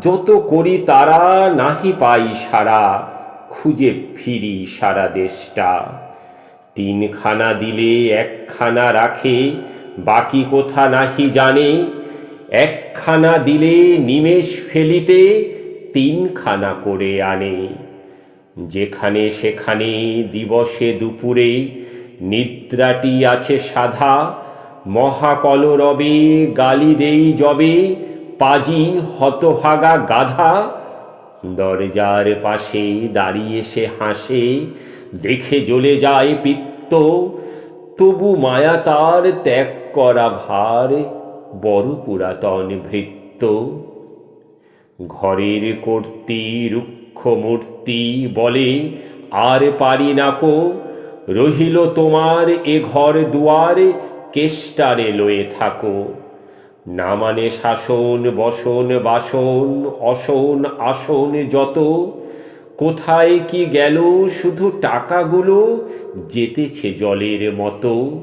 যত করি তারা নাহি পাই সারা খুঁজে ফিরি সারা দেশটা। তিনখানা দিলে একখানা রাখে, বাকি কোথা নাহি জানে। একখানা দিলে নিমেষ ফেলিতে, তিনখানা করে আনে। যেখানে সেখানে দিবসে দুপুরে, নিদ্রাটি আছে সাধা, মহাকলরবে গালি দেই জবে পাজি হতভাগা গাধা। দরজার পাশে দাঁড়িয়ে সে হাসে, দেখে জ্বলে যায় পিত্ত। তবু মায়া তার ত্যাগ করা ভার, বড় পুরাতন ভৃত্য। ঘরের কর্তি রুক্ষ মূর্তি বলে, আর পারি নাকো রহিল তোমার এ ঘর দুয়ার, কেষ্টারে লয়ে থাকো। না মানে শাসন, বসন, বাসন, অসন, আসন যত। কোথায় কি গেল শুধু টাকাগুলো, যেতেছে জলের মতো।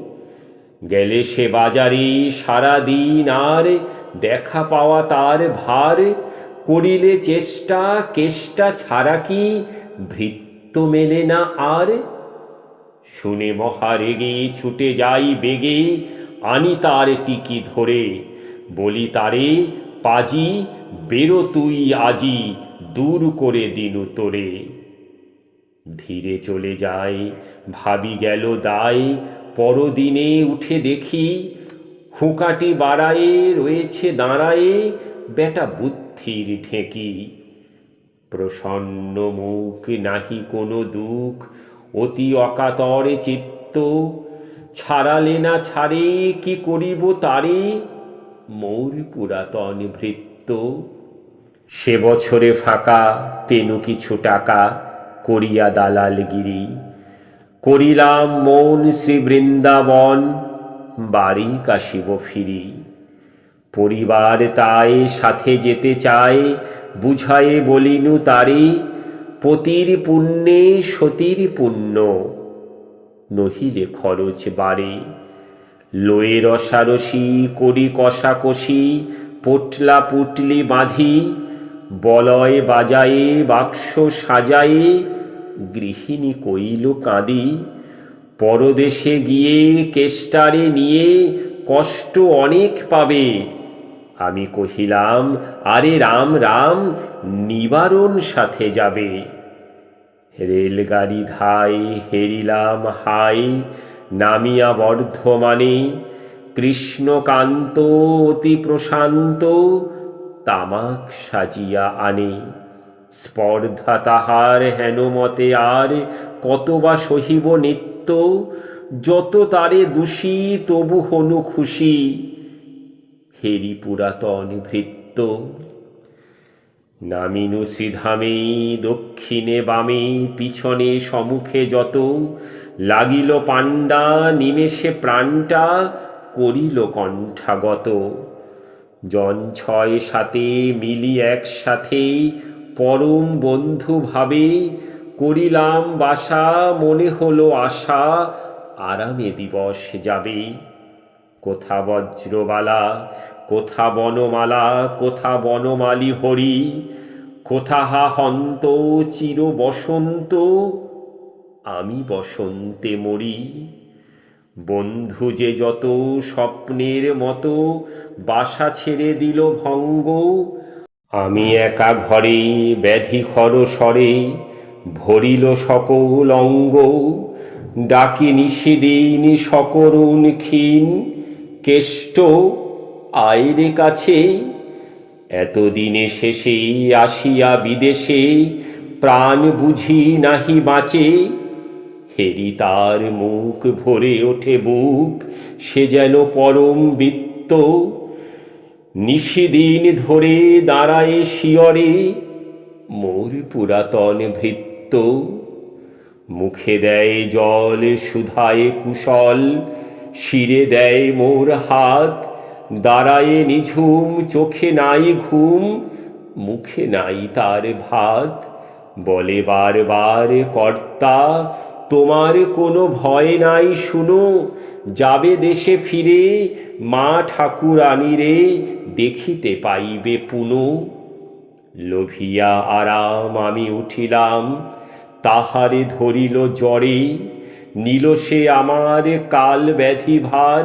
গেলে সে বাজারে সারাদিন আর দেখা পাওয়া তার ভার। করিলে চেষ্টা, কেষ্টা ছাড়া কি ভৃত্য মেলে না আর? শুনে মহা রেগে ছুটে যাই বেগে, আনি তার টিকি ধরে। বলি তারে, পাজি, বেরো তুই আজি, দূর করে দিনু তোরে ধীরে চলে যায় ভাবি গেল দায়, পরদিনে উঠে দেখি, হুঁকাটি বাড়ায়ে রয়েছে দাঁড়ায়ে, বেটা বুদ্ধির ঠেকি প্রসন্ন মুখ, নাহি কোনো দুঃখ, অতি অকাতরে চিত্ত, ছাড়ালে না ছাড়ে, কি করিব তারে? মোর পুরাতন ভৃত্য। সে বছরে ফাঁকা, তেনু কিছু টাকা করিয়া দালালগিরি। করিলাম মন শ্রী বৃন্দাবন, বাড়ি কাশিব ফিরি। পরিবার তাই সাথে যেতে চায়, বুঝায়ে বলিনু তারে, পতির পুণ্যে সতীর পুণ্য, নহিলে খরচ বাড়ে। লয়ে রসারসি করি কষাকষি, পোটলা পুটলি বাঁধি, বলয় বাজায়ে, বাক্স সাজায়ে, গৃহিণী কইল কাঁদি। পরদেশে গিয়ে কেষ্টারে নিয়ে কষ্ট অনেক পাবে। আমি কহিলাম, আরে রাম রাম, নিবারণ সাথে যাবে। রেলগাড়ি ধাই হেরিলাম হাই নামিয়া বর্ধমানে কৃষ্ণকান্ত অতি প্রশান্ত তামাক সাজিয়া আনে। স্পর্ধা তাহার হেন মতে আর কত বা সহিব নিত্য, যত তারে দোষী তবু হনু খুশি, হেরি পুরাতন ভৃত্য। নামিনু শ্রীধামে দক্ষিণে বামে, পিছনে সমুখে যত। লাগিল পাণ্ডা, নিমেষে প্রাণটা, করিল কণ্ঠাগত। জন ছয় সাথে মিলি একসাথে, পরম বন্ধু ভাবে করিলাম বাসা, মনে হলো আশা, আরামে দিবস যাবে। কোথা বজ্রবালা কোথা বনমালা, কোথা বনমালী হরি? কোথা হা হন্ত, চির বসন্ত? আমি বসন্তে মরি। বন্ধু যে যত স্বপ্নের মতো বাসা ছেড়ে দিল ভঙ্গ, আমি একা ঘরে ব্যাধি খর স্বরে ভরিল সকল অঙ্গ। ডাকি নিষিদিন সকরুণ ক্ষীণ, কেষ্ট আয়রে কাছে। এতদিনে শেষে আসিয়া বিদেশে প্রাণ বুঝি নাহি বাঁচে। হেরি তার মুখ ভরে ওঠে বুক, সে যেন পরম বৃত্ত। নিশিদিন ধরে দাঁড়ায় শিয়রে, মোর পুরাতন ভৃত্য। মুখে দেয় জল, সুধায় কুশল, শিরে দেয় মোর হাত। দাঁড়ায়ে নিঝুম, চোখে নাই ঘুম, মুখে নাই তার ভাত। বলে বারবার, কর্তা, তোমার কোনো ভয় নাই, শুনো, যাবে দেশে ফিরে, মা ঠাকুরানীরে দেখিতে পাইবে পুনঃ। লোভিয়া আরাম, আমি উঠিলাম, তাহারে ধরিল জ্বরে, নিল সে আমার কাল ব্যাধি ভার